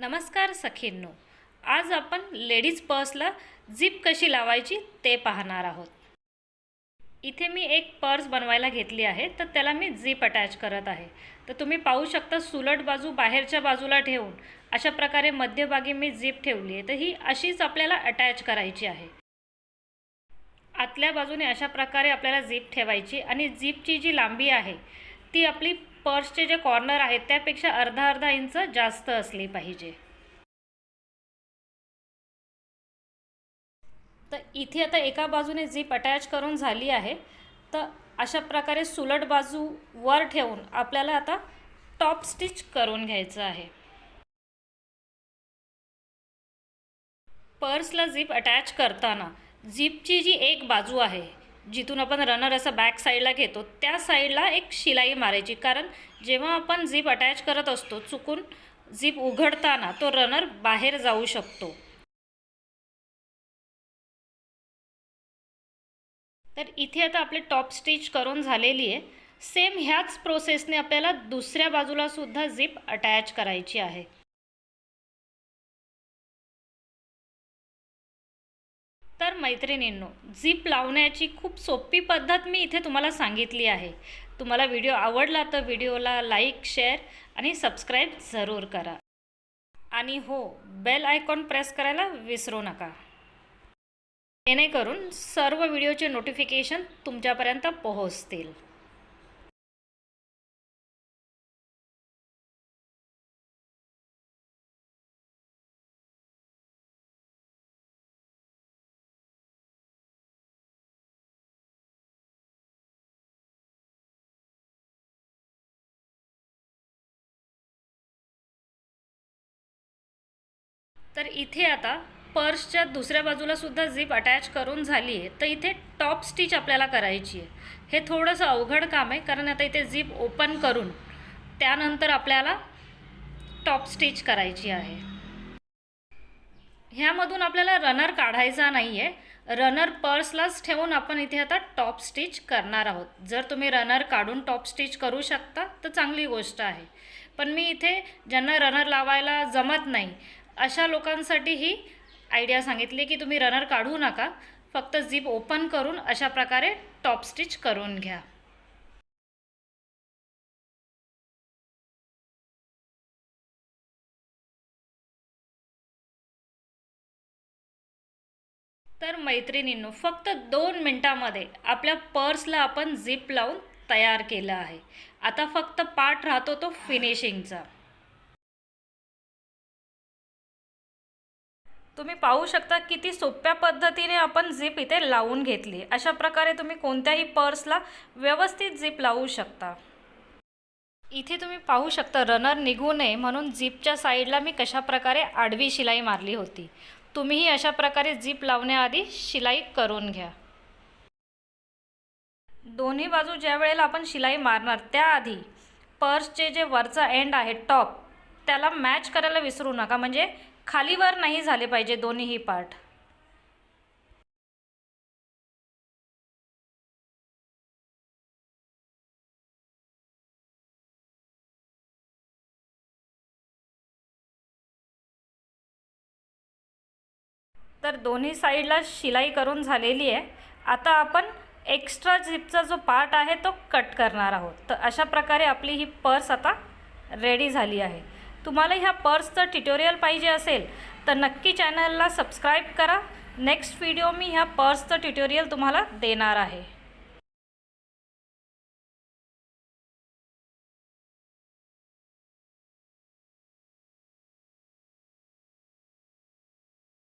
नमस्कार सखींनो. आज आपण लेडीज पर्सला झिप कशी लावायची ते पाहणार आहोत. इथे मी एक पर्स बनवायला घेतली आहे तर त्याला मी झिप अटॅच करत आहे. तर तुम्ही पाहू शकता सुलट बाजू बाहेरच्या बाजूला ठेवून अशा प्रकारे मध्यभागी मी झिप ठेवली आहे तर ही अशीच आपल्याला अटॅच करायची आहे. आतल्या बाजूने अशा प्रकारे आपल्याला झिप ठेवायची आणि झिपची जी लांबी आहे ती आपली पर्सचे जे कॉर्नर आहेत त्यापेक्षा अर्धा अर्धा इंच जास्त असली पाहिजे. तर इथे आता एका बाजूने झिप अटॅच करून झाली आहे. तर अशा प्रकारे सुलट बाजू वर ठेवून आपल्याला आता टॉप स्टिच करून घ्यायचं आहे. पर्सला झिप अटॅच करताना झिपची जी एक बाजू आहे जिथून आपण रनर असं बॅक साईडला घेतो त्या साईडला एक शिलाई मारायची. कारण जेव्हा आपण झिप अटॅच करत असतो चुकून झिप उघडताना तो रनर बाहेर जाऊ शकतो. तर इथे आता आपले टॉप स्टिच करून झालेली आहे. सेम ह्याच प्रोसेसने आपल्याला दुसऱ्या बाजूला सुद्धा झिप अटॅच करायची आहे. तर मैत्रिणींनो झिप लावण्याची खूप सोपी पद्धत मी इथे तुम्हाला सांगितली आहे. तुम्हाला व्हिडिओ आवडला तर व्हिडिओला लाईक शेअर आणि सबस्क्राईब जरूर करा. आणि हो बेल आयकॉन प्रेस करायला विसरू नका. जेणेकरून सर्व व्हिडिओचे नोटिफिकेशन तुमच्यापर्यंत पोहोचतील. तर इथे आता पर्सच्या दुसऱ्या बाजूला सुद्धा झिप अटॅच करून झाली आहे. तर इथे टॉप स्टिच आपल्याला करायची आहे. हे थोडंसं अवघड काम आहे कारण आता इथे झिप ओपन करून त्यानंतर आपल्याला टॉप स्टिच करायची आहे. ह्यामधून आपल्याला रनर काढायचा नाही आहे रनर पर्सलाच ठेवून आपण इथे आता टॉप स्टिच करणार आहोत. जर तुम्ही रनर काढून टॉप स्टिच करू शकता तर चांगली गोष्ट आहे. पण मी इथे ज्यांना रनर लावायला जमत नाही अशा लोकांसाठी ही आयडिया सांगितली की तुम्ही रनर काढू नका. फक्त झिप ओपन करून अशा प्रकारे टॉप स्टिच करून घ्या. तर मैत्रिणींनो फक्त दोन मिनटामध्ये आपल्या पर्सला आपण झिप लावून तयार केलं आहे. आता फक्त पार्ट राहतो तो फिनिशिंगचा तुम्ही पाहू शकता किती सोप्या पद्धतीने आपण झिप इथे लावून घेतली. अशा प्रकारे तुम्ही कोणत्याही पर्सला व्यवस्थित झिप लावू शकता. इथे तुम्ही पाहू शकता रनर निघू नये म्हणून झिपच्या साईडला मी कशा प्रकारे आडवी शिलाई मारली होती. तुम्हीही अशा प्रकारे झिप लावण्याआधी शिलाई करून घ्या. दोन्ही बाजू ज्या वेळेला आपण शिलाई मारणार त्याआधी पर्सचे जे वरचा एंड आहे टॉप त्याला मॅच करायला विसरू नका. म्हणजे खालीवर नाही झाले पाहिजे दोन्हीही पार्ट तर दोन्ही साईडला शिलाई करून झालेली आहे. आता आपण एक्स्ट्रा झिपचा जो पार्ट आहे तो कट करणार आहोत. तर अशा प्रकारे आपली ही पर्स आता रेडी झाली आहे. तुम्हाला ह्या पर्सचं ट्युटोरियल पाहिजे असेल तर नक्की चॅनलला सबस्क्राईब करा. नेक्स्ट व्हिडिओ मी ह्या पर्सचं ट्युटोरियल तुम्हाला देणार आहे.